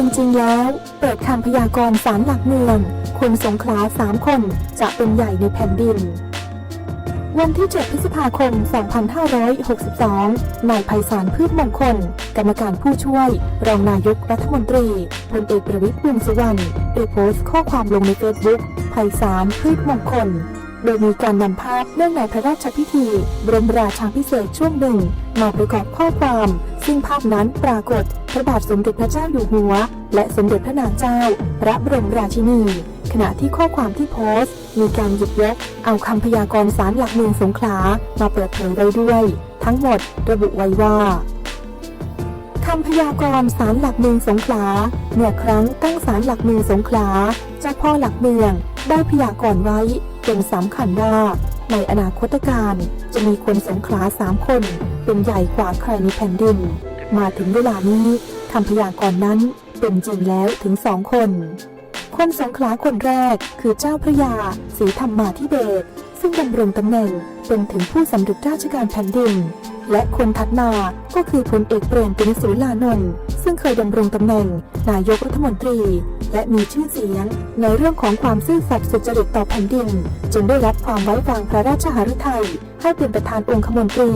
เป็นจริงแล้ว เปิดคำพยากรณ์สารหลักเมือง คนสงขลาสามคนจะเป็นใหญ่ในแผ่นดิน วันที่ 7 พฤษภาคม 2562 นายไพศาลพืชมงคล กรรมการผู้ช่วย รองนายกรัฐมนตรีพลเอกประวิตรวงสุวรรณได้โพสต์ข้อความลงในเฟซบุ๊กไพศาลพืชมงคล โดยมีการนำภาพเนื่องในพระราชพิธี บรมราชาพิเศษช่วงหนึ่ง มาประกอบข้อความ ซึ่งภาพนั้นปรากฏพระบาทสมเด็จพระเจ้าอยู่หัว และสมเด็จพระนางเจ้า พระบรมราชินี ขณะที่ข้อความที่โพสต์ มีการหยิบยกเอาคำพยากรณ์สารหลักเมืองสงขลามาเปิดเผยไว้ด้วย ทั้งหมดระบุไว้ว่า คำพยากรณ์ศาลหลักเมืองสงขลาเมื่อครั้งตั้งศาลหลักเมืองสงขลาเจ้าพ่อหลักเมืองได้พยากรณ์ไว้เป็นสำคัญว่า ในอนาคตการจะมีคนสงขลาสามคน เป็นใหญ่กว่าใครในแผ่นดิน มาถึงเวลานี้คำพยากรณ์นั้นเป็นจริงแล้วถึงสองคน คนสงขลาคนแรกคือเจ้าพระยาศรีธรรมมาธิเบศซึ่งดำรงตำแหน่งเป็นถึงผู้สำเร็จราชการแผ่นดิน และคนถัดมาก็คือพลเอกเปรมตินสุรานนท์ซึ่งเคยดำรงตำแหน่ง นายกรัฐมนตรี และมีชื่อเสียง ในเรื่องของความซื่อสัตย์สุจริตต่อแผ่นดินจึงได้รับความไว้วางพระราชหฤทัยให้เป็นประธานองคมนตรี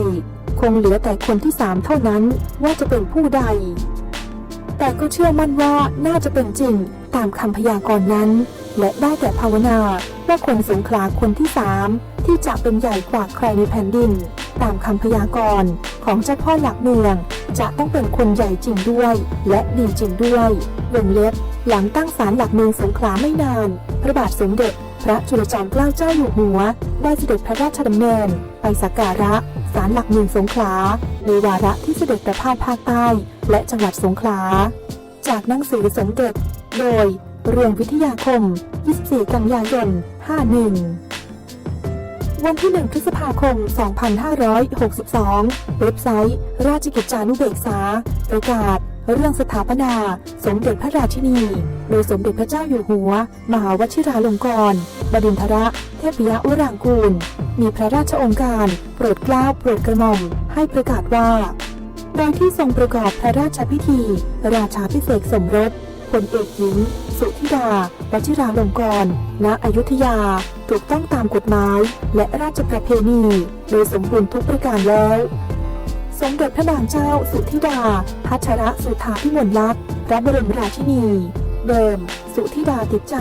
คงเหลือแต่คนที่สามเท่านั้นว่าจะเป็นผู้ใด แต่ก็เชื่อมั่นว่าน่าจะเป็นจริงตามคำพยากรณ์นั้น และได้แต่ภาวนาว่าคนสงขลาคนที่สามที่จะเป็นใหญ่กว่าใครในแผ่นดิน ตามคำพยากรณ์ของเจ้าพ่อหลักเมือง จะต้องเป็นคนใหญ่จริงด้วย และดีจริงด้วยวงเล็บ หลังตั้งศาลหลักเมืองสงขลาไม่นาน พระบาทสมเด็จ พระจุลจอมเกล้าเจ้าอยู่หัว ได้เสด็จพระราชดำเนิน ไปสักการะศาลหลักเมืองสงขลาในวาระที่เสด็จประพาสภาคใต้ และจังหวัดสงขลา จากหนังสือสมเด็จ โดยเรืองวิทยาคม 24 กันยายน 51 วันที่ 1 พฤษภาคม 2562 เว็บไซต์ ราชกิจจานุเบกษา ประกาศ เรื่องสถาปนา สมเด็จพระราชินี โดยสมเด็จพระเจ้าอยู่หัว มหาวชิราลงกรณ์บดินทรเทพยวรางกูล มีพระราชองค์การ โปรดเกล้าโปรดกระหม่อม ให้ประกาศว่า โดยที่ทรงประกอบพระราชพิธี ราชาพิเศษสมรสพลเอกหญิง สุธิดาวชิราลงกรณ์ณอยุธยาถูกต้องตามกฎหมาย และราชประเพณีโดยสมบูรณ์ทุกประการแล้ว สมเด็จพระนางเจ้าสุธิดา พัชรสุธาพิมลลักษณ์พระบรมราชินี เดิม สุธิดาติดใจ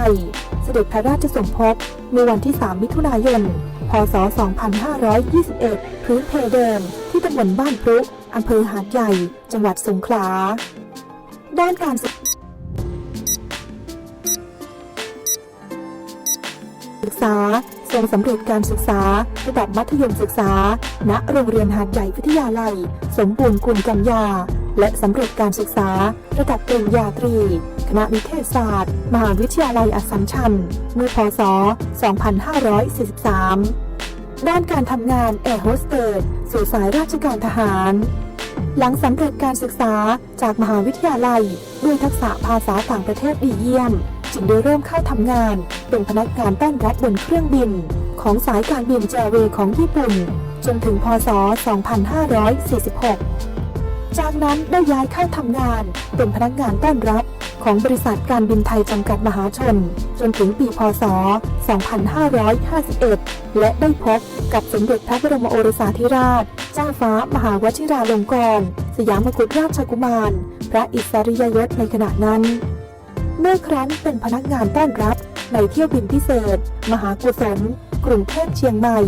เสด็จพระราชสมภพในวันที่ 3 มิถุนายน พศ 2521 พื้นเพเดิม ที่ตำบลบ้านพรุอำเภอหาดใหญ่ จังหวัดสงขลา ด้านการศึก ศึกษา ทรงสำเร็จการศึกษา ระดับมัธยมศึกษา ณ โรงเรียนหาดใหญ่วิทยาลัย สมบูรณ์กุลกัญญา และสำเร็จการศึกษา ระดับปริญญาตรี คณะวิเทศศาสตร์ มหาวิทยาลัยอัสสัมชัญเมื่อพศ 2543 ด้านการทำงานแอร์โฮสเตสสู่สายราชการทหารหลังสำเร็จการศึกษาจากมหาวิทยาลัย ด้วยทักษะภาษาต่างประเทศดีเยี่ยม จึงได้เริ่มเข้าทำงาน เป็นพนักงานต้อนรับบนเครื่องบิน ของสายการบินแจเวของญี่ปุ่น จนถึงพศ 2546 จากนั้นได้ย้ายเข้าทำงาน เป็นพนักงานต้อนรับของบริษัทการบินไทยจำกัดมหาชน จนถึงปีพศ 2551 และได้พบกับสมเด็จพระบรมโอรสาธิราช เจ้าฟ้ามหาวชิราลงกรณ์สยามกุฎราชกุมาร พระอิสริยยศในขณะนั้น เมื่อครั้งเป็นพนักงานต้อนรับในเที่ยวบินพิเศษ มหากุศลกรุงเทพเชียงใหม่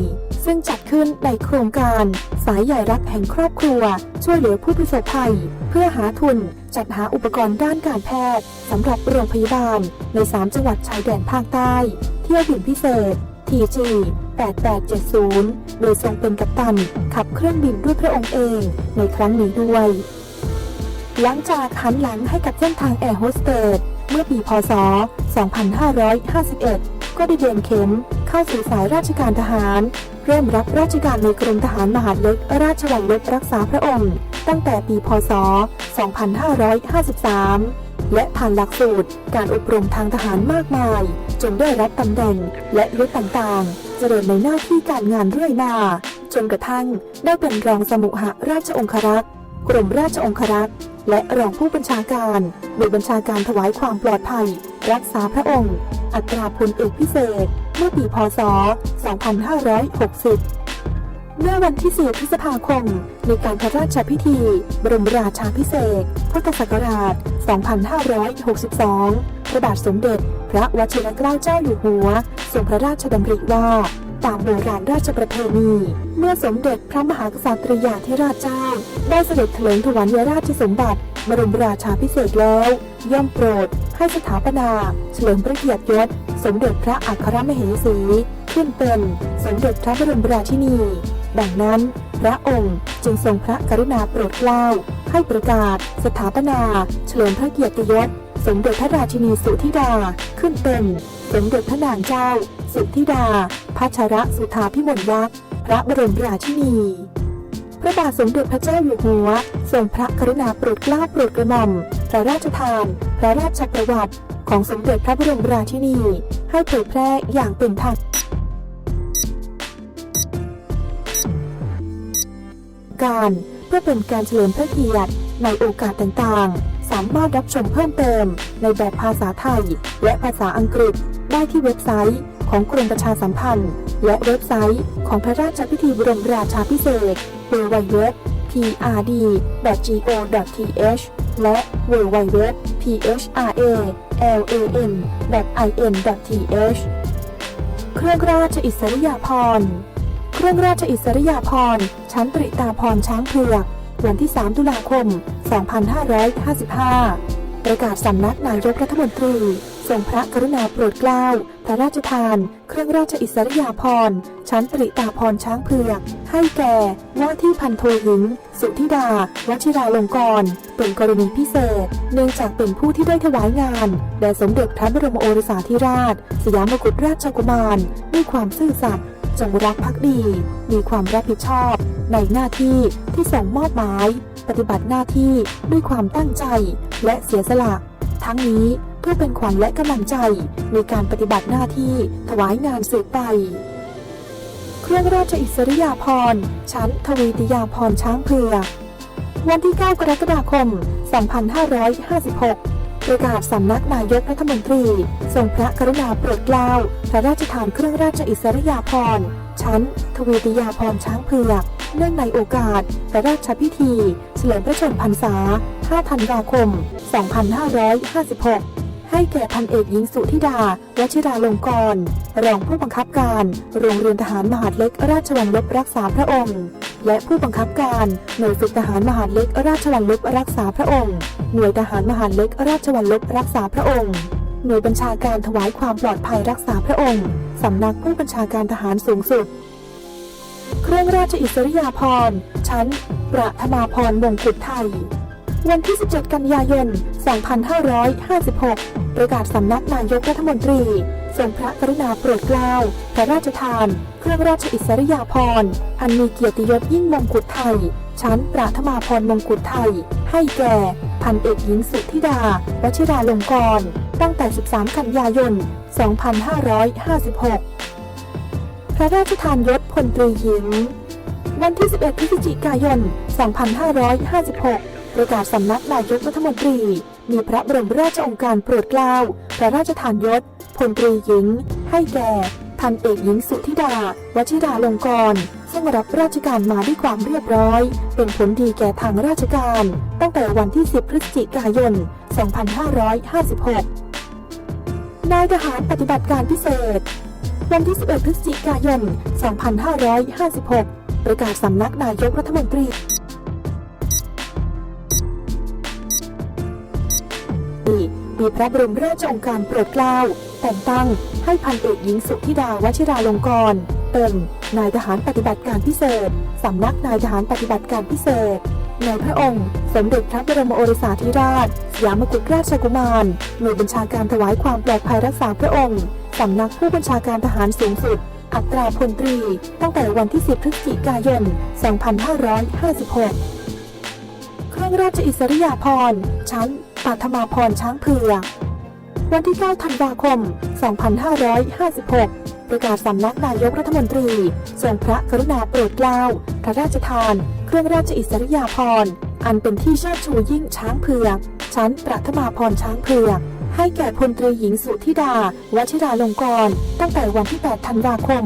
ซึ่งจัดขึ้นในโครงการ สายใหญ่รักแห่งครอบครัว ช่วยเหลือผู้ประสบภัย เพื่อหาทุนจัดหาอุปกรณ์ด้านการแพทย์สำหรับโรงพยาบาล ใน 3 จังหวัดชายแดนภาคใต้ เที่ยวบินพิเศษ TG 8870 โดยทรงเป็นกัปตัน ขับเครื่องบินด้วยพระองค์เองในครั้งนี้ด้วย หลังจากหันหลังให้กับเส้นทางแอร์โฮสเตส เมื่อปีพศ 2551 ก็ได้เดินเข็มเข้าสู่สายราชการทหาร เริ่มรับราชการในกรมทหารมหาดเล็ก ราชวังเล็กรักษาพระองค์ ตั้งแต่ปีพศ 2553 และผ่านหลักสูตรการอบรมทางทหารมากมาย จนได้รับตำแหน่งและยศต่างๆ เจริญในหน้าที่การงานเรื่อยมาจนกระทั่งได้เป็นรองสมุหราชองครักษ์กรมราชองครักษ์ และรองผู้บัญชาการโดยบัญชาการถวายความปลอดภัย รักษาพระองค์ อัตราพลเอกพิเศษ เมื่อปีพศ 2560เมื่อวันที่ 4 พฤษภาคม ในการพระราชพิธี บรมราชาพิเศษพุทธศักราช 2562 พระบาทสมเด็จ พระวชิรเกล้าเจ้าอยู่หัวทรงพระราชดำริว่า ตามโบราณราชประเพณี เมื่อสมเด็จพระมหากษัตริยาธิราชเจ้า ได้เสด็จเถลิงถวัลยราชสมบัติ บรมราชาพิเศษแล้ว ย่อมโปรด ให้สถาปนา เฉลิมพระเกียรติยศ สมเด็จพระอัครมเหสี ขึ้นเป็นสมเด็จพระบรมราชินี ดังนั้น พระองค์จึงทรงพระกรุณาโปรดเกล้าให้ประกาศ สถาปนา เฉลิมพระเกียรติยศ สมเด็จพระราชินีสุธิดา ขึ้นเป็น สมเด็จพระนางเจ้า สุธิดาพัชรสุธาพิมลยักษ์พระบรมราชินี พระบาทสมเด็จพระเจ้าอยู่หัว ทรงพระกรุณาโปรดเกล้าโปรดกระหม่อมพระราชทาน พระราชประวัติ ของสมเด็จพระบรมราชินี ให้เผยแพร่อย่างเป็นทางการเพื่อเป็นการเฉลิมพระเกียรติในโอกาสต่างๆ สามารถรับชมเพิ่มเติม ในแบบภาษาไทย และภาษาอังกฤษ ได้ที่เว็บไซต์ของกรมประชาสัมพันธ์ และเว็บไซต์ของพระราชพิธีบรมราชาพิเศษ www prd.go.th และ www phralan.in.th เครื่องราชอิสริยาภรณ์เครื่องราชอิสริยาภรณ์ชั้นตริตาภรณ์ช้างเผือก วันที่ 3 ตุลาคม 2555 ประกาศสำนักนายกรัฐมนตรีทรงพระกรุณาโปรดเกล้า พระราชทาน เครื่องราชอิสริยาภรณ์ชั้นตริตาภรณ์ช้างเผือก ให้แก่ ว่าที่พันโทหญิง สุธิดา วชิราลงกรณ์เป็นกรณีพิเศษ เนื่องจากเป็นผู้ที่ได้ถวายงานแด่สมเด็จพระบรมโอรสาธิราช สยามกุฎราชกุมาร ด้วยความซื่อสัตย์ จงรักภักดี มีความรับผิดชอบ ในหน้าที่ที่ส่งมอบหมาย ปฏิบัติหน้าที่ด้วยความตั้งใจและเสียสละ ทั้งนี้เพื่อเป็นขวัญและกำลังใจในการปฏิบัติหน้าที่ถวายงานสืบไป เครื่องราชอิสริยาภรณ์ชั้นทวีติยาภรณ์ช้างเผือกวันที่ 9 กรกฎาคม 2556 ประกาศสำนักนายกรัฐมนตรีทรงพระกรุณาโปรดเกล้าพระราชทานเครื่องราชอิสริยาภรณ์ชั้น ทวีติยาภรณ์ช้างเผือก เนื่องในโอกาส พระราชพิธี เฉลิมพระชนมพรรษา 5 ธันวาคม 2556ให้แก่พันเอกหญิงสุธิดา วชิราลงกรณ์รองผู้บังคับการ โรงเรียนทหารมหาดเล็กราชวังลบรักษาพระองค์ และผู้บังคับการหน่วยฝึกทหารมหาดเล็กราชวัลลบรักษาพระองค์ หน่วยทหารมหาดเล็กราชวัลลบรักษาพระองค์ หน่วยบัญชาการถวายความปลอดภัยรักษาพระองค์ สำนักผู้บัญชาการทหารสูงสุด เครื่องราชอิสริยาภรณ์ชั้น ประธมาพรณ์มงกุฎไทย วันที่ 17 กันยายน 2556 ประกาศสำนักนายกรัฐมนตรีทรงพระกรุณาโปรดเกล้า พระราชทาน เครื่องราชอิสริยาภรณ์ อันมีเกียรติยศยิ่งมงกุฎไทย ชั้นประธมาพรมงกุฎไทย ให้แก่ พันเอกหญิงสุธิดา วชิราลงกรณ์ตั้งแต่ 13 กันยายน 2556 พระราชทานยศพลตรีหญิง วันที่ 11 พฤศจิกายน 2556 ประกาศสำนักนายกรัฐมนตรี มีพระบรมราชองการโปรดเกล้า พระราชทานยศพลตรีหญิง ให้แก่พันเอกหญิงสุธิดา วชิราลงกรณ์ซึ่งรับราชการมาด้วยความเรียบร้อย เป็นผลดีแก่ทางราชการ ตั้งแต่วันที่ 10 พฤศจิกายน 2556 นายทหารปฏิบัติการพิเศษ วันที่ 11 พฤศจิกายน 2556 ประกาศสำนักนายกรัฐมนตรี มีพระบรมราชโองการโปรดเกล้า แต่งตั้งให้พันเอกหญิงสุธิดาวชิราลงกรณ์เป็นนายทหารปฏิบัติการพิเศษ สำนักนายทหารปฏิบัติการพิเศษในพระองค์ สมเด็จพระบรมโอรสาธิราชสยามกุฎราชกุมารหน่วยบัญชาการถวายความปลอดภัยรักษาพระองค์ สำนักผู้บัญชาการทหารสูงสุด อัตราพลตรี ตั้งแต่วันที่ 10 พฤศจิกายน 2556 เครื่องราชอิสริยาภรณ์ชั้น ปัทมาพรช้างเผือก วันที่ 9 ธันวาคม 2556 ประกาศสำนักนายกรัฐมนตรีทรงพระกรุณาโปรดเกล้าพระราชทาน เครื่องราชอิสริยาภรณ์ อันเป็นที่เชิดชูยิ่งช้างเผือก ชั้นประธมาพรช้างเผือกให้แก่พลตรีหญิงสุธิดา วชิราลงกรณ์ตั้งแต่วันที่ 8 ธันวาคม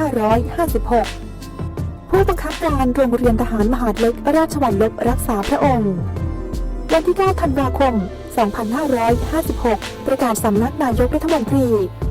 2556 ผู้บังคับการโรงเรียนทหารมหาดเล็กราชวัลลบรักษาพระองค์ วันที่ 9 ธันวาคม 2556 ประกาศสำนักนายกรัฐมนตรี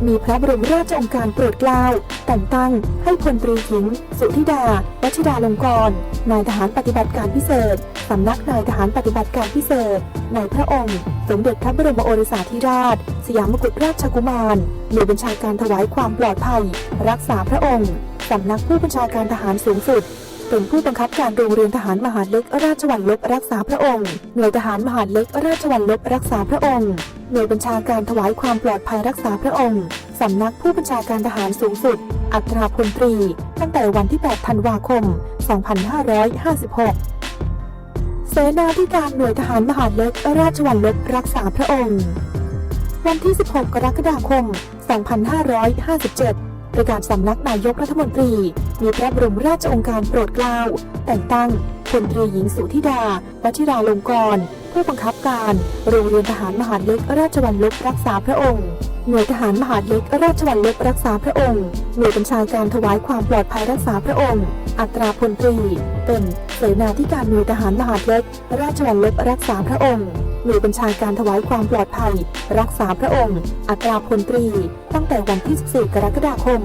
มีพระบรมราชโองการโปรดเกล้า แต่งตั้งให้พลตรีหญิง สุธิดาวชิราลงกรณ์นายทหารปฏิบัติการพิเศษ สำนักนายทหารปฏิบัติการพิเศษ ในพระองค์ สมเด็จพระบรมโอรสาธิราช สยามกุฎราชกุมารหน่วยบัญชาการถวายความปลอดภัย รักษาพระองค์ สำนักผู้บัญชาการทหารสูงสุด เป็นผู้บังคับการโรงเรียนทหารมหาเล็กราชวัลลบรักษาพระองค์ หน่วยทหารมหาเล็กราชวัลลบรักษาพระองค์ หน่วยบัญชาการถวายความปลอดภัยรักษาพระองค์ สำนักผู้บัญชาการทหารสูงสุด อัตราพลตรี ตั้งแต่วันที่ 8 ธันวาคม 2556เสนาธิการหน่วยทหารมหาเล็กราชวัลลบรักษาพระองค์ วันที่ 16 กรกฎาคม 2557 ประกาศสำนักนายกรัฐมนตรี มีพระบรมราชองค์การโปรดเกล้า แต่งตั้งพลตรีหญิงสุธิดาวัชิราลงกรณ์ผู้บังคับการโรงเรียนทหารมหาดเล็กราชวัลลบรักษาพระองค์ หน่วยทหารมหาดเล็กราชวัลลบรักษาพระองค์ หน่วยบัญชาการถวายความปลอดภัยรักษาพระองค์ อัตราพลตรี เป็นเสนาธิการหน่วยทหารมหาดเล็กราชวัลลบรักษาพระองค์ หน่วยบัญชาการถวายความปลอดภัย รักษาพระองค์ อัตราพลตรี ตั้งแต่วันที่ 14 กรกฎาคม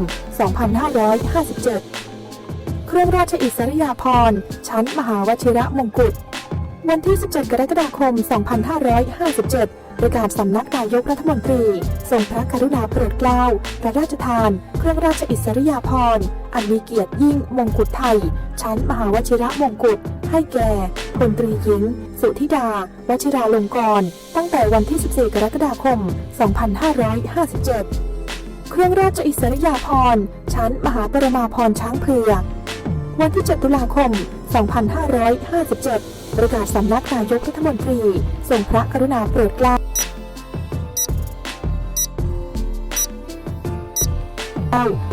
2557 เครื่องราชอิสริยาภรณ์ชั้นมหาวชิระมงกุฎ วันที่ 17 กรกฎาคม 2557ประกาศสำนักนายกรัฐมนตรีทรงพระกรุณาโปรดเกล้าพระราชทาน เครื่องราชอิสริยาภรณ์อันมีเกียรติยิ่งมงกุฎไทย ชั้นมหาวชิระมงกุฎ ให้แก่พลตรีหญิง สุธิดา วชิราลงกรณ์ตั้งแต่วันที่ 14 กรกฎาคม 2557 เครื่องราชอิสริยาภรณ์ชั้นมหาปรมาภรณ์ช้างเผือกวันที่ 7 ตุลาคม 2557 ประกาศสำนักนายกรัฐมนตรีทรงพระกรุณาโปรดเกล้า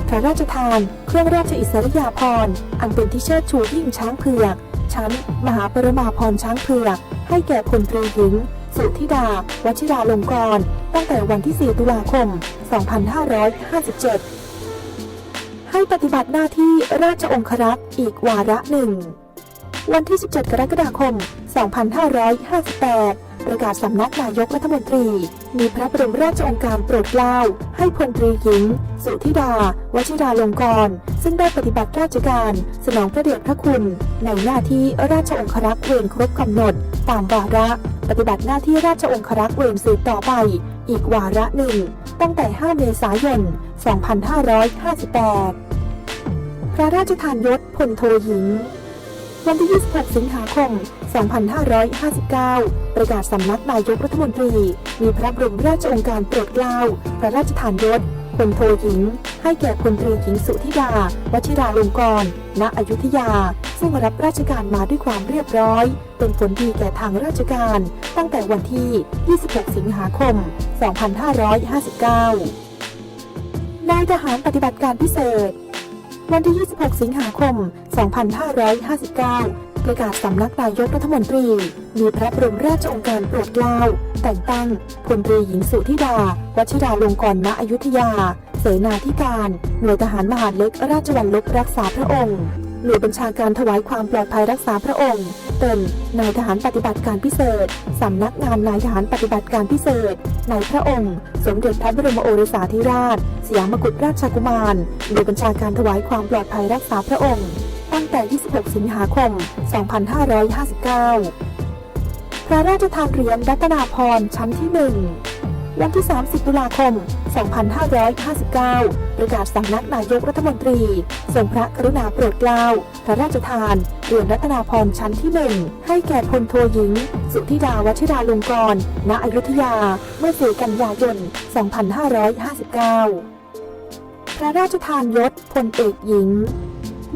พระราชทาน เครื่องราชอิสริยาภรณ์อันเป็นที่เชิดชูยิ่งช้างเผือก ชั้น มหาปรมาภรณ์ช้างเผือกให้แก่พลตรีหญิง สุธิดา วชิราลงกรณ์ตั้งแต่วันที่ 4 ตุลาคม 2557 ให้ปฏิบัติหน้าที่ราชองครักษ์อีกวาระหนึ่ง วันที่ 17 กรกฎาคม 2558 ประกาศสำนักนายกรัฐมนตรี มีพระบรมราชโองการโปรดเกล้า ให้พลตรีหญิง สุธิดา วชิราลงกรณ์ซึ่งได้ปฏิบัติราชการ สนองพระเดชพระคุณ ในหน้าที่ราชองครักษ์เวรครบกำหนด ตามวาระ ปฏิบัติหน้าที่ราชองครักษ์เวรสืบต่อไป อีกวาระหนึ่ง ตั้งแต่ 5 เมษายน 2558 พระราชทานยศพลโทหญิง วันที่ 26 สิงหาคม 2559 ประกาศสำนักนายกรัฐมนตรี มีพระบรมราชโองการโปรดเกล้า พระราชทานยศพลโทหญิง ให้แก่พลตรีหญิงสุธิดา วชิราลงกรณ์ ณ อยุธยา ซึ่งรับราชการมาด้วยความเรียบร้อย เป็นผลดีแก่ทางราชการ ตั้งแต่วันที่ 26 สิงหาคม 2559 นายทหารปฏิบัติการพิเศษ วันที่ 26 สิงหาคม 2559 ประกาศสำนักนายกรัฐมนตรี มีพระบรมราชองค์การโปรดเกล้า แต่งตั้งพลตรีหญิงสุธิดาวชิราลงกรณ์ณอยุธยา เสนาธิการ หน่วยทหารมหาดเล็กราชวัลลบรักษาพระองค์ หน่วยบัญชาการถวายความปลอดภัยรักษาพระองค์ เป็นนายทหารปฏิบัติการพิเศษ สำนักงานนายทหารปฏิบัติการพิเศษ ในพระองค์ สมเด็จพระบรมโอรสาธิราช สยามกุฎราชกุมารโดยบัญชาการถวายความปลอดภัยรักษาพระองค์ ตั้งแต่ 26 สิงหาคม 2559 พระราชทานเหรียญรัตนาพรชั้นที่หนึ่ง วันที่ 30 ตุลาคม 2559 ประกาศสำนักนายกรัฐมนตรีทรงพระกรุณาโปรดเกล้า พระราชทานเหรียญรัตนาพรณ์ชั้นที่1ให้แก่พลโทหญิง สุธิดาวัชิราลงกรณ์ณอยุธยา เมื่อ4กันยายน 2559 พระราชทานยศพลเอกหญิง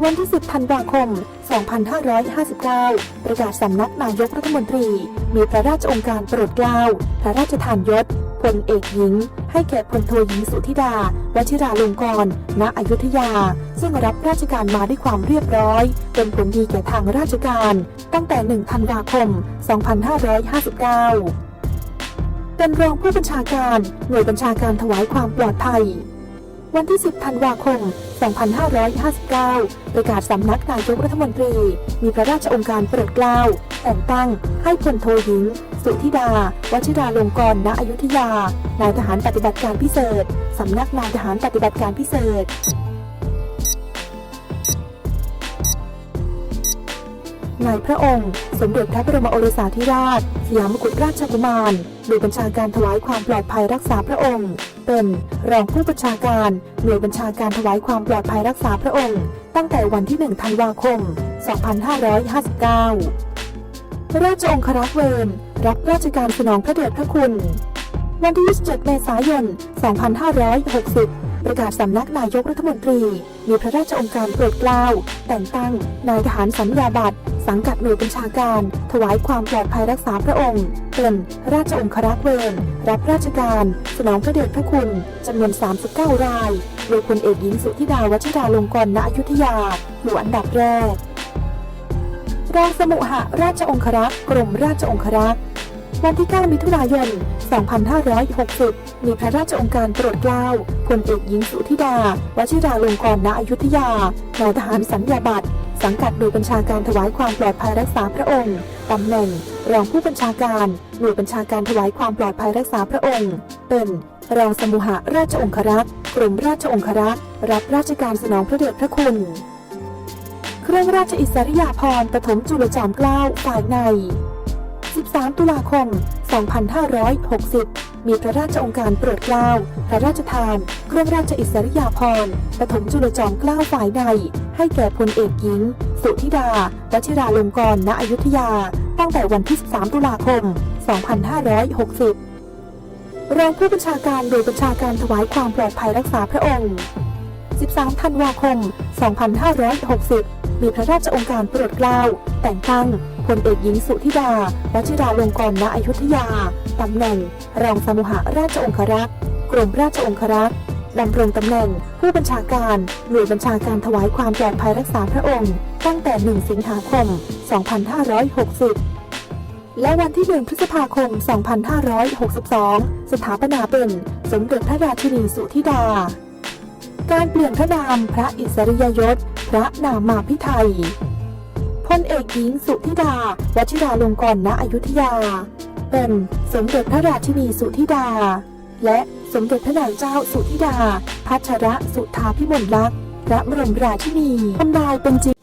วันที่ 10 ธันวาคม2559 ประกาศสำนักนายกรัฐมนตรี มีพระราชองค์การโปรดเกล้า พระราชทานยศ พลเอกหญิง ให้แก่พลโทหญิงสุธิดาวชิราลงกรณ์ณอยุธยา ซึ่งรับราชการมาด้วยความเรียบร้อย เป็นผลดีแก่ทางราชการ ตั้งแต่ 1 ธันวาคม 2559 เป็นรองผู้บัญชาการ หน่วยบัญชาการถวายความปลอดภัย วันที่ 10 ธันวาคม 2559 ประกาศสำนักนายกรัฐมนตรี มีพระราชองค์การโปรดเกล้า แต่งตั้งให้พลโทหญิง สุธิดา วชิราลงกรณ์ณอยุธยา นายทหารปฏิบัติการพิเศษ สำนักนายทหารปฏิบัติการพิเศษ นายพระองค์ สมเด็จพระบรมโอรสาธิราช สยามกุฎราชกุมารหน่วยบัญชาการถวายความปลอดภัยรักษาพระองค์ เป็นรองผู้บัญชาการหน่วยบัญชาการถวายความปลอดภัยรักษาพระองค์ ตั้งแต่วันที่ 1 ธันวาคม 2559 ราชองครักษ์เวรรับราชการสนองพระเดชพระคุณ วันที่ 27 เมษายน 2560ประกาศสำนักนายกรัฐมนตรี มีพระราชองค์การโปรดเกล้าแต่งตั้งนายทหารสัญญาบัตร สังกัดหน่วยบัญชาการ ถวายความปลอดภัยรักษาพระองค์ เป็นราชองครักษ์เวรรับราชการ สนองพระเดชพระคุณจำนวน 39 ราย โดยพลเอกหญิงสุธิดาวัชิราลงกรณ์ณอยุธยาอยู่อันดับแรกรองสมุหราชองครักษ์กรมราชองครักษ์วันที่ 9 มิถุนายน 2560 มีพระราชองค์การโปรดเกล้าพลเอกหญิงสุธิดา วชิราลงกรณ์ณอยุธยา นายทหารสัญญาบัตร สังกัดโดยบัญชาการถวายความปลอดภัยรักษาพระองค์ตำแหน่ง รองผู้บัญชาการ หน่วยบัญชาการถวายความปลอดภัยรักษาพระองค์ เป็นรองสมุหราชองครักษ์กรมราชองครักษ์รับราชการสนองพระเดชพระคุณ เครื่องราชอิสริยาภรณ์ปฐมจุลจอมเกล้าฝ่ายใน 13 ตุลาคม 2560 มีพระราชองค์การโปรดเกล้า พระราชทาน เครื่องราชอิสริยาภรณ์ปฐมจุลจอมเกล้าฝ่ายใน ให้แก่พลเอกหญิง สุธิดาวชิราลงกรณ์ณอยุธยา ตั้งแต่วันที่ 13 ตุลาคม 2560 รองผู้บัญชาการโดยบัญชาการถวายความปลอดภัยรักษาพระองค์ 13 ธันวาคม 2560 มีพระราชองค์การโปรดเกล้า แต่งตั้ง พลเอกหญิงสุธิดาวชิราลงกรณ์ณอยุธยา ตำแหน่ง รองสมุหราชองครักษ์กรมราชองครักษ์ดำรงตำแหน่ง ผู้บัญชาการหน่วยบัญชาการถวายความปลอดภัยรักษาพระองค์ ตั้งแต่ 1 สิงหาคม 2560 และวันที่ 1 พฤษภาคม 2562 สถาปนาเป็น สมเด็จพระราชินีสุธิดา การเปลี่ยนพระนามพระอิสริยยศ พระนามาพิไทย พลเอกหญิงสุธิดา วชิราลงกรณ์ณอยุธยา เป็นสมเด็จพระราชินีสุธิดา และสมเด็จพระนางเจ้าสุธิดา พัชระสุธาพิมลลักษณ์พระบรมราชินีทำนายเป็นจริง